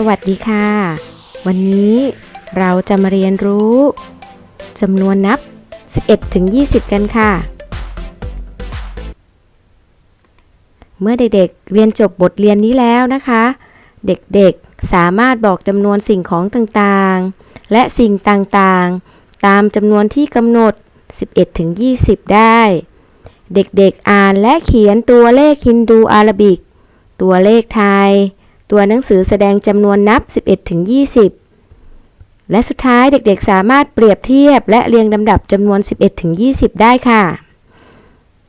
สวัสดีค่ะ วันนี้เราจะมาเรียนรู้จำนวนนับ 11 ถึง 20 กันค่ะ เมื่อเด็กๆเรียนจบบทเรียนนี้แล้วนะคะ เด็กๆสามารถบอกจำนวนสิ่งของต่างๆ และสิ่งต่างๆ ตามจำนวนที่กำหนด 11 ถึง 20 ได้ เด็กๆอ่านและเขียนตัวเลขฮินดูอาราบิก ตัวเลขไทย ตัวหนังสือแสดงจำนวนนับ 11ถึง20 และสุดท้ายเด็กๆสามารถเปรียบเทียบและเรียงลำดับจำนวน 11ถึง20 ได้ค่ะ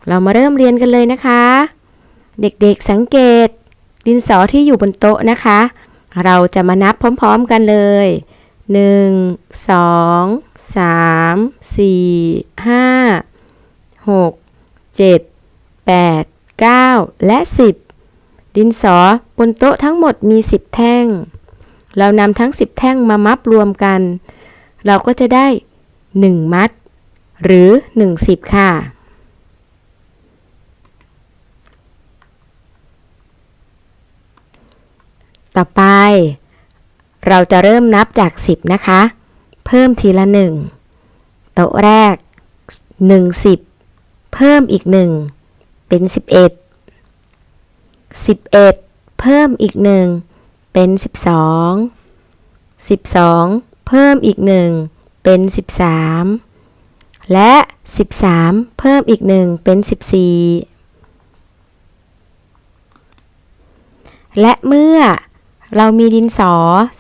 เรามาเริ่มเรียนกันเลยนะคะ เด็กๆสังเกต ดินสอที่อยู่บนโต๊ะนะคะ เราจะมานับพร้อมๆกันเลย1 2 3 4 5 6 7 8 9และ10ดินสอ บนโต๊ะทั้งหมดมี 10 แท่ง เรานำทั้ง 10 แท่งมามัดรวมกัน เราก็จะได้ 1 มัด หรือ1 10 ค่ะ ต่อไป เราจะเริ่มนับจาก 10 นะคะ เพิ่มทีละ 1 โต๊ะแรก 1 10 เพิ่มอีก 1 เป็น 11 11 เพิ่มอีก1เป็น12 12เพิ่มอีก1เป็น13และ13เพิ่มอีก1เป็น14และเมื่อเรามีดินสอ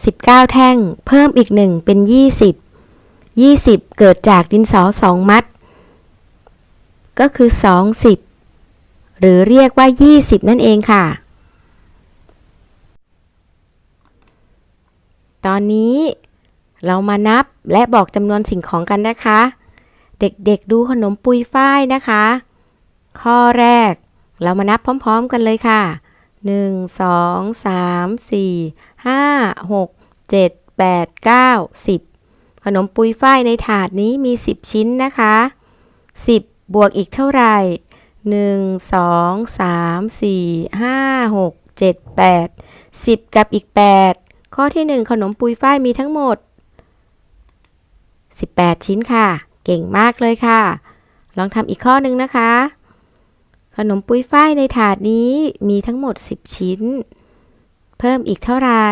19 แท่ง เพิ่มอีก1เป็น 20 20 เกิดจากดินสอ2มัด ก็คือ 20 หรือเรียกว่า 20 นั่นเองค่ะ ตอนนี้เรามานับและบอกจำนวนสิ่งของกันนะคะ เด็กๆดูขนมปุยฝ้ายนะคะ ข้อแรก เรามานับพร้อมๆกันเลยค่ะ 1 2 3 4 5 6 7 8 9 10 ขนมปุยฝ้ายในถาดนี้มี 10 ชิ้นนะคะ 10 บวกอีกเท่าไหร่ 1 2 3 4 5 6 7 8 10 กับอีก 8 ข้อที่ 1 ขนมปุยฝ้ายมีทั้งหมด 18 ชิ้นค่ะ เก่งมากเลยค่ะ ลองทำอีกข้อหนึ่งนะคะ ขนมปุยฝ้ายในถาดนี้มีทั้งหมด 10 ชิ้น เพิ่มอีกเท่าไหร่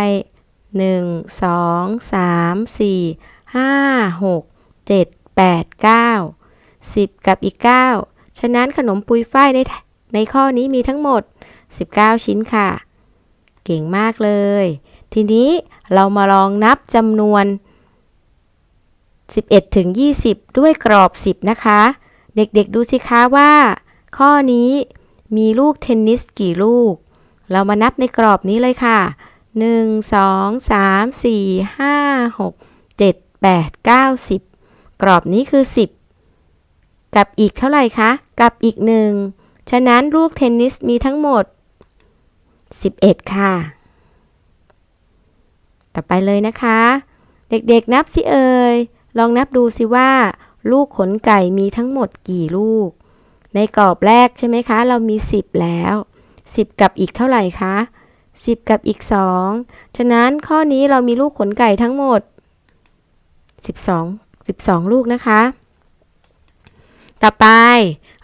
1 2 3 4 5 6 7 8 9 10 กับอีก 9 ฉะนั้นขนมปุยฝ้ายในในข้อนี้มีทั้งหมด 19 ชิ้นค่ะ เก่งมากเลย ทีนี้เรามาลองนับจำนวน 11 ถึง 20 ด้วยกรอบ 10 นะคะ เด็กๆดูสิคะว่า ข้อนี้มีลูกเทนนิสกี่ลูก เรามานับในกรอบนี้เลยค่ะ 1 2 3 4 5 6 7 8 9 10 กรอบนี้คือ 10 กับอีกเท่าไหร่คะ กับอีก 1 ฉะนั้นลูกเทนนิสมีทั้งหมด 11 ค่ะ ต่อไปเลยนะคะ เด็กๆนับสิเอ่ย ลองนับดูสิว่า ลูกขนไก่มีทั้งหมดกี่ลูก ในกรอบแรกใช่ไหมคะ เรามี 10 แล้ว 10 กับอีกเท่าไหร่คะ 10 กับอีก 2 ฉะนั้นข้อนี้เรามีลูกขนไก่ทั้งหมด 12 12 ลูกนะคะ ต่อไป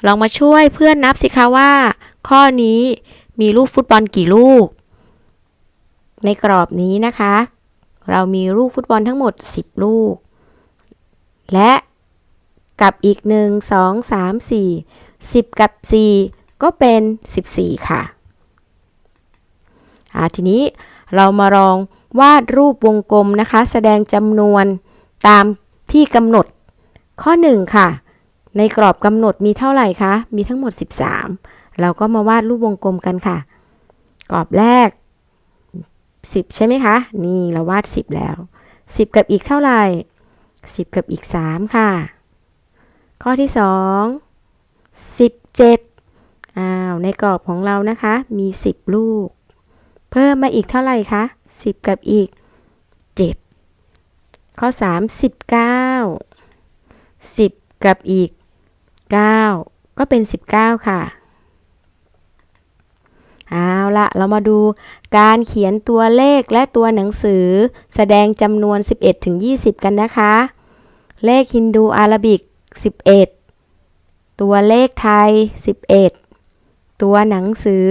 ลองมาช่วยเพื่อนนับสิคะว่า ข้อนี้มีลูกฟุตบอลกี่ลูก ในกรอบนี้นะคะ เรามีลูกฟุตบอลทั้งหมด 10 ลูก และกับอีก 1 2 3 4 10 กับ 4 ก็เป็น 14 ค่ะอ่าทีนี้เรามาลองวาดรูปวงกลมนะคะ แสดงจำนวนตามที่กำหนดข้อ 1 ค่ะ ในกรอบกำหนดมีเท่าไหร่คะ มีทั้งหมด 13 เราก็มาวาดรูปวงกลมกันค่ะ กรอบแรก 10 ใช่ไหมคะ นี่เราวาด 10 แล้ว 10 กับอีกเท่าไหร่ 10 กับอีก 3 ค่ะ ข้อที่ 2 17อ้าวในกรอบของเรานะคะ มี 10 ลูก เพิ่มมาอีกเท่าไหร่คะ 10 กับอีก 7 ข้อ 3 19 10 กับอีก 9 ก็เป็น 19 ค่ะ เอาละเรามาดูการเขียนตัวเลขและตัวหนังสือ แสดงจำนวน 11ถึง20 กันนะคะ เลขฮินดูอาราบิก 11 ตัวเลขไทย 11 ตัวหนังสือ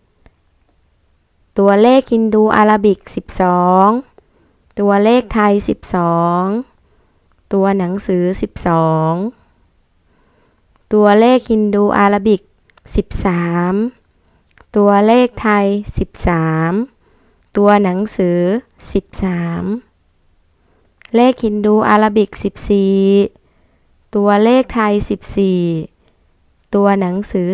11 ตัวเลขฮินดูอาราบิก 12 ตัวเลขไทย 12 ตัวหนังสือ 12 ตัวเลขฮินดูอาราบิก 13 ตัวเลขไทย 13 ตัวหนังสือ 13 เลขฮินดูอาราบิก 14 ตัวเลขไทย 14 ตัวหนังสือ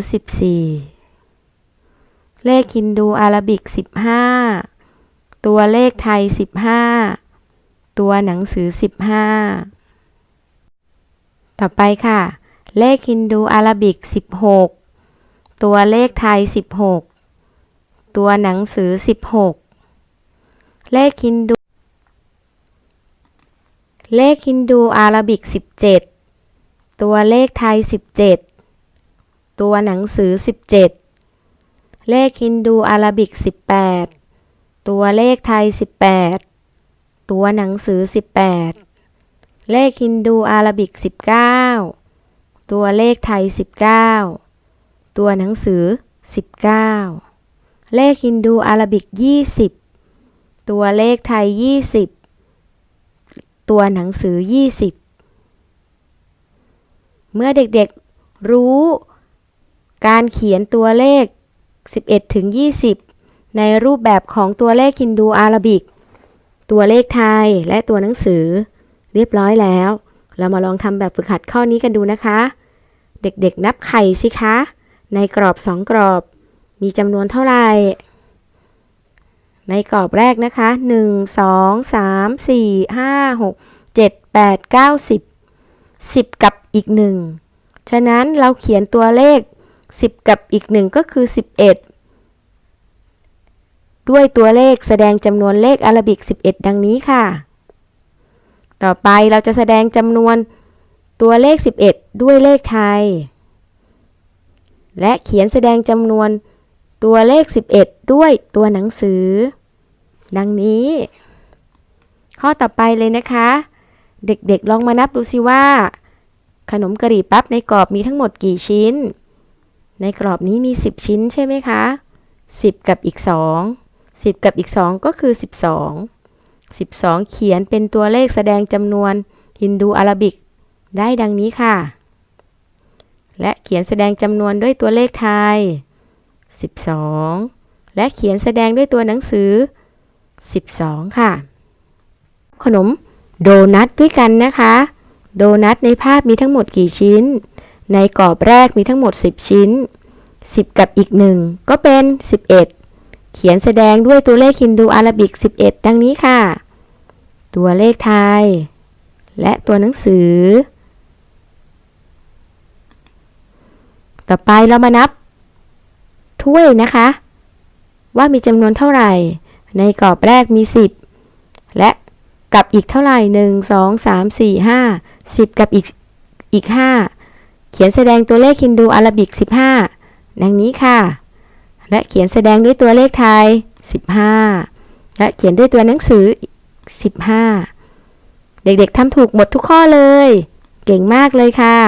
14 เลขฮินดูอาราบิก 15 ตัวเลขไทย 15 ตัวหนังสือ 15 ต่อไปค่ะ เลขฮินดูอาราบิก 16 ตัวเลขไทย 16 ตัวหนังสือ 16 เลขฮินดู เลขฮินดูอาราบิก 17 ตัวเลขไทย 17 ตัวหนังสือ 17 เลขฮินดูอาราบิก 18 ตัวเลขไทย 18 ตัวหนังสือ 18 เลขฮินดูอาราบิก 19 ตัวเลขไทย 19 ตัวหนังสือ 19 เลขฮินดูอาราบิก 20 ตัวเลขไทย 20 ตัวหนังสือ 20 เมื่อเด็กๆรู้การเขียนตัวเลข 11 ถึง 20 ในรูปแบบของตัวเลขฮินดูอาราบิก ตัวเลขไทยและตัวหนังสือ เรียบร้อยแล้ว เรามาลองทำแบบฝึกหัดข้อนี้กันดูนะคะ เด็กๆนับไข่สิคะ ในกรอบสองกรอบ มีจำนวนเท่าไหร่ในกรอบแรกนะคะ 1 2 3 4 5 6 7 8 9 10 10 กับอีก 1 ฉะนั้นเราเขียนตัวเลข 10 กับอีก 1 ก็คือ 11 ด้วยตัวเลขแสดงจำนวนเลขอารบิก 11 ดังนี้ค่ะ ต่อไปเราจะแสดงจำนวนตัวเลข 11 ด้วยเลขไทย และเขียนแสดงจำนวนตัวเลข 11 ด้วยตัวหนังสือ ดังนี้ ข้อต่อไปเลยนะคะ เด็กๆลองมานับดูสิว่า ขนมกะหรี่ปั๊บในกรอบมีทั้งหมดกี่ชิ้น ในกรอบนี้มี 10 ชิ้นใช่ไหมคะ 10 กับอีก 2 10 กับอีก 2 ก็คือ 12 12 เขียนเป็นตัวเลขแสดงจำนวนฮินดูอาราบิก ได้ดังนี้ค่ะ และเขียนแสดงจำนวนด้วยตัวเลขไทย 12 และเขียนแสดงด้วยตัวหนังสือ 12 ค่ะ ขนมโดนัทด้วยกันนะคะ โดนัทในภาพมีทั้งหมดกี่ชิ้น ในกรอบแรกมีทั้งหมด 10 ชิ้น 10 กับอีก 1 ก็เป็น 11 เขียนแสดงด้วยตัวเลขฮินดูอาราบิก 11 ดังนี้ค่ะ ตัวเลขไทย และตัวหนังสือ ต่อไปเรามานับ ถ้วยนะคะ ว่ามีจำนวนเท่าไหร่ ในกรอบแรกมี 10 และกับอีกเท่าไหร่ 1 2 3 4 5 10 กับอีกอีก 5 เขียนแสดงตัวเลขฮินดูอาราบิก 15 ดังนี้ค่ะ และเขียนแสดงด้วยตัวเลขไทย 15 และเขียนด้วยตัวหนังสือ 15 เด็กๆทำถูกหมดทุกข้อเลย เก่งมากเลยค่ะ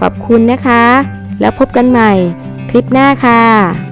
ขอบคุณนะคะ แล้วพบกันใหม่ คลิปหน้าค่ะ